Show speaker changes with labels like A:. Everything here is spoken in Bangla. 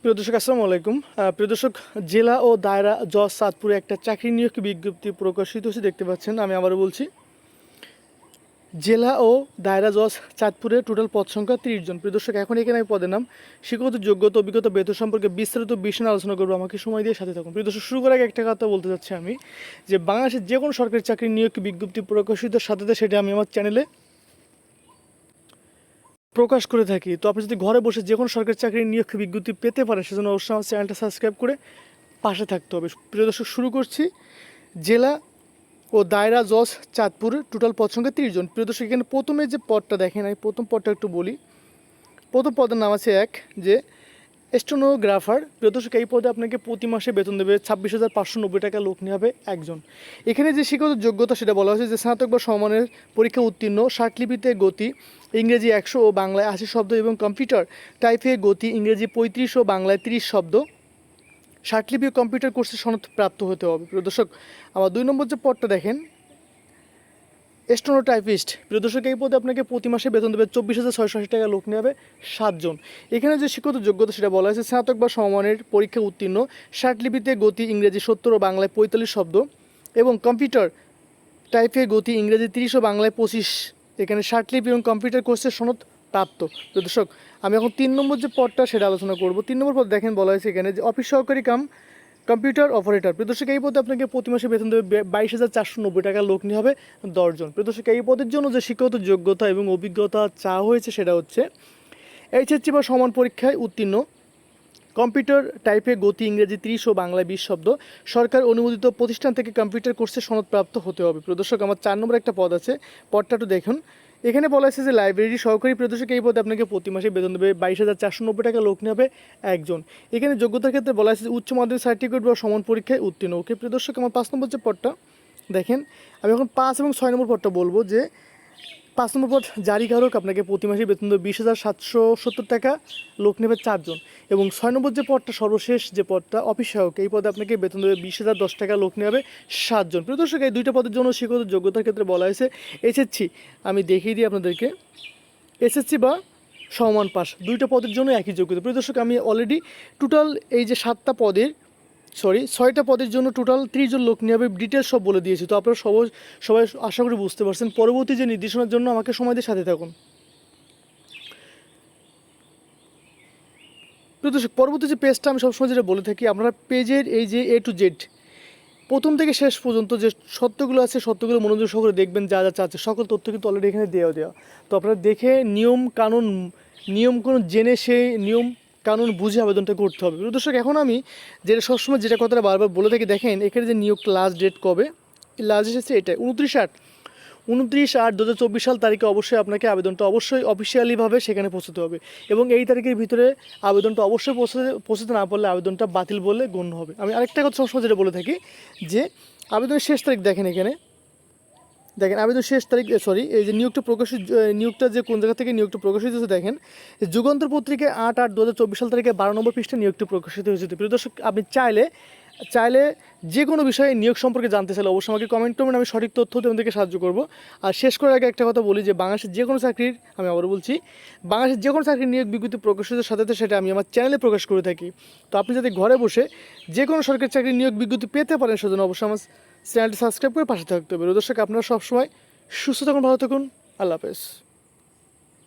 A: প্রিয় দর্শক, আসসালামু আলাইকুম। প্রিয় দর্শক, জেলা ও দায়রা জজ সাতপুরে একটা চাকরি নিয়োগ বিজ্ঞপ্তি প্রকাশিত হয়েছে, দেখতে পাচ্ছেন, আমি আবারও বলছি। জেলা ও দায়রা জজ চাঁদপুরে টোটাল পদ সংখ্যা তিরিশ জন। প্রিয় দর্শক, এখন এখানে আমি পদের নাম, শিক্ষাগত যোগ্যতা, অভিজ্ঞতা, বেতন সম্পর্কে বিস্তারিত বিষয় আলোচনা করব। আমাকে সময় দিয়ে সাথে থাকুন। প্রিয় দর্শক, শুরু করার আগে একটা কথা বলতে চাচ্ছি আমি, যে বাংলাদেশের যে কোনো সরকারি চাকরি নিয়োগ বিজ্ঞপ্তি প্রকাশিত সাথে সেটা আমি আমার চ্যানেলে প্রকাশ করে থাকি। তো আপনি যদি ঘরে বসে যে কোনো সরকারি চাকরির নিয়োগ বিজ্ঞপ্তি পেতে পারেন, সেজন্য অবশ্যই আমার চ্যানেলটা সাবস্ক্রাইব করে পাশে থাকতে হবে। প্রিয় দর্শক, শুরু করছি জেলা ও দায়রা জজ চাঁদপুর, টোটাল পদ সংখ্যা তিরিশ জন। প্রিয় দর্শক, এখানে প্রথমে যে পদটা দেখেন, আমি প্রথম পদটা একটু বলি। প্রথম পদের নাম আছে এক, যে স্টোনোগ্রাফার, প্রিয় দর্শক, এই পদে আপনাকে প্রতি মাসে বেতন দেবে ছাব্বিশ হাজার পাঁচশো নব্বই টাকা লোক নিয়ে হবে একজন। এখানে যে শিক্ষাগত যোগ্যতা সেটা বলা হয়েছে যে স্নাতক বা সমানের পরীক্ষা উত্তীর্ণ, ষাটলিপিতে গতি, ইংরেজি একশো ও বাংলায় আশি শব্দ এবং কম্পিউটার টাইপে গতি, ইংরেজি পঁয়ত্রিশ ও বাংলায় তিরিশ শব্দ। ষাটলিপি কম্পিউটার কোর্সে সনদ প্রাপ্ত হতে হবে। প্রিয় দর্শক, আমার দুই নম্বর যে পদটা দেখেন স্টোনো টাইপিস্ট প্রিয় দর্শক, এই পদে আপনাকে প্রতি মাসে বেতন দেবে চব্বিশ হাজার ছয়শো আশি টাকা, লোক নেবে সাতজন। এখানে যে শিক্ষত যোগ্যতা, সেটা বলা হয়েছে, স্নাতক বা সমমানের পরীক্ষা উত্তীর্ণ ষাটলিপিতে গতি ইংরেজি সত্তর ও বাংলায় পঁয়তাল্লিশ শব্দ এবং কম্পিউটার টাইপে গতি ইংরেজি তিরিশ ও বাংলায় পঁচিশ। এখানে ষাটলিপি এবং কম্পিউটার কোর্সের সনদ প্রাপ্ত। প্রিয় দর্শক, আমি এখন তিন নম্বর যে পদটা, সেটা আলোচনা করব। তিন নম্বর পদ দেখেন, বলা হয়েছে এখানে যে অফিস সহকারী কাম কম্পিউটার অপারেটর। প্রদর্শক এই পদে আপনাকে প্রতি মাসে বেতন দেবে বাইশ হাজার চারশো নব্বই টাকা লোক নিয়ে হবে দশজন। প্রদর্শক এই পদের জন্য যে শিক্ষাগত যোগ্যতা এবং অভিজ্ঞতা চাওয়া হয়েছে সেটা হচ্ছে এইচএসসি বা সমান পরীক্ষায় উত্তীর্ণ, কম্পিউটার টাইপে গতি ইংরেজি, ত্রিশ ও বাংলায় বিশ শব্দ, সরকার অনুমোদিত প্রতিষ্ঠান থেকে কম্পিউটার কোর্সে সনদপ্রাপ্ত হতে হবে। প্রদর্শক আমার চার নম্বর একটা পদ আছে, পদটা একটু দেখুন। এখানে বলা হয়েছে যে লাইব্রেরি সহকারী প্রদর্শক এই পদে আপনাকে প্রতি মাসে বেতন দেবে বাইশ হাজার চারশো নব্বই টাকা লোক নেবে একজন। এখানে যোগ্যতার ক্ষেত্রে বলা হয়েছে উচ্চ মাধ্যমিক সার্টিফিকেট বা সমান পরীক্ষায় উত্তীর্ণ। ওকে, প্রদর্শক, আমার পাঁচ নম্বর যে পদটা, দেখেন, আমি এখন পাঁচ এবং ছয় নম্বর পদটা বলব যে পাঁচ নম্বর পদ জারিকারক আপনাকে প্রতি মাসে বেতন দেবে বিশ হাজার সাতশো সত্তর টাকা, লোক নেবে চারজন। এবং ছয় নম্বর যে পদটা, সর্বশেষ যে পদটা অফিস সহায়ক এই পদে আপনাকে বেতন দেবে বিশ হাজার দশ টাকা, লোক নেবে সাতজন। প্রিয় দর্শক, এই দুইটা পদের জন্য শিক্ষত যোগ্যতার ক্ষেত্রে বলা হয়েছে এসএসসি। আমি দেখিয়ে দিই আপনাদেরকে। এসএসসি বা সমান পাস দুইটা পদের জন্য একই যোগ্যতা। প্রিয় দর্শক, আমি অলরেডি টোটাল এই যে সাতটা পদের সরি ছয়টা পদের জন্য টোটাল ত্রিশ জন লোক নিয়ে ডিটেলস সব বলে দিয়েছি। তো আপনারা সবাই সবাই আশা করি বুঝতে পারছেন। পরবর্তী যে নির্দেশনার জন্য আমাকে সময় দিয়ে সাথে থাকুন। প্রিয় দর্শক, পরবর্তী যে পেজটা আমি সবসময় যেটা বলে থাকি, আপনারা পেজের এই যে এ টু জেড প্রথম থেকে শেষ পর্যন্ত যে সত্যগুলো আছে, সত্যগুলো মনোযোগ সহকারে দেখবেন, যা যা চাচ্ছে সকল তথ্য কিন্তু অলরেডি এখানে দেওয়া দেওয়া। তো আপনারা দেখে নিয়ম কানুন নিয়ম কানুন জেনে সেই নিয়ম কানুন বুঝে আবেদনটা করতে হবে। দর্শক, এখন আমি যেটা সবসময় যেটা কথাটা বারবার বলে থাকি, দেখেন, এখানে যে নিয়োগ লাস্ট ডেট কবে? লাস্ট এসেছে এটা উনত্রিশ আট। উনত্রিশ আট দু চব্বিশ সাল তারিখে অবশ্যই আপনাকে আবেদনটা অবশ্যই অফিসিয়ালিভাবে সেখানে পৌঁছতে হবে এবং এই তারিখের ভিতরে আবেদনটা অবশ্যই পৌঁছতে পৌঁছতে না পারলে আবেদনটা বাতিল বলে গণ্য হবে। আমি আরেকটা কথা সবসময় যেটা বলে থাকি যে, আবেদনের শেষ তারিখ দেখেন এখানে। দেখেন, আবেদন শেষ তারিখ সরি এই যে নিয়োগটা প্রকাশিত নিয়োগটা যে কোন জায়গা থেকে নিয়োগটা প্রকাশিত হয়েছে দেখেন যুগান্তর পত্রিকায় আট আট দু সাল তারিখে বারো নম্বর পৃষ্ঠে নিয়োগটি প্রকাশিত হয়েছে। প্রিয় দর্শক, আপনি চাইলে চাইলে যে কোনো বিষয়ে নিয়োগ সম্পর্কে জানতে চাইলে অবশ্যই আমাকে কমেন্ট করবেন, আমি সঠিক তথ্য তোমাদেরকে সাহায্য করব। আর শেষ করার আগে একটা কথা বলি যে, বাংলাদেশের যে কোনো চাকরির, আমি আবারও বলছি, বাংলাদেশের যে কোনো চাকরির নিয়োগ বিজ্ঞপ্তি প্রকাশিত সাথে সাথে সেটা আমি আমার চ্যানেলে প্রকাশ করে থাকি। তো আপনি যাতে ঘরে বসে যে কোনো সরকারি চাকরির নিয়োগ বিজ্ঞপ্তি পেতে পারেন, সেজন্য অবশ্যই আমার চ্যানেলটি সাবস্ক্রাইব করে পাশে থাকতে হবে। দর্শক আপনারা সবসময় সুস্থ থাকুন, ভালো থাকুন। আল্লাহ হাফেজ।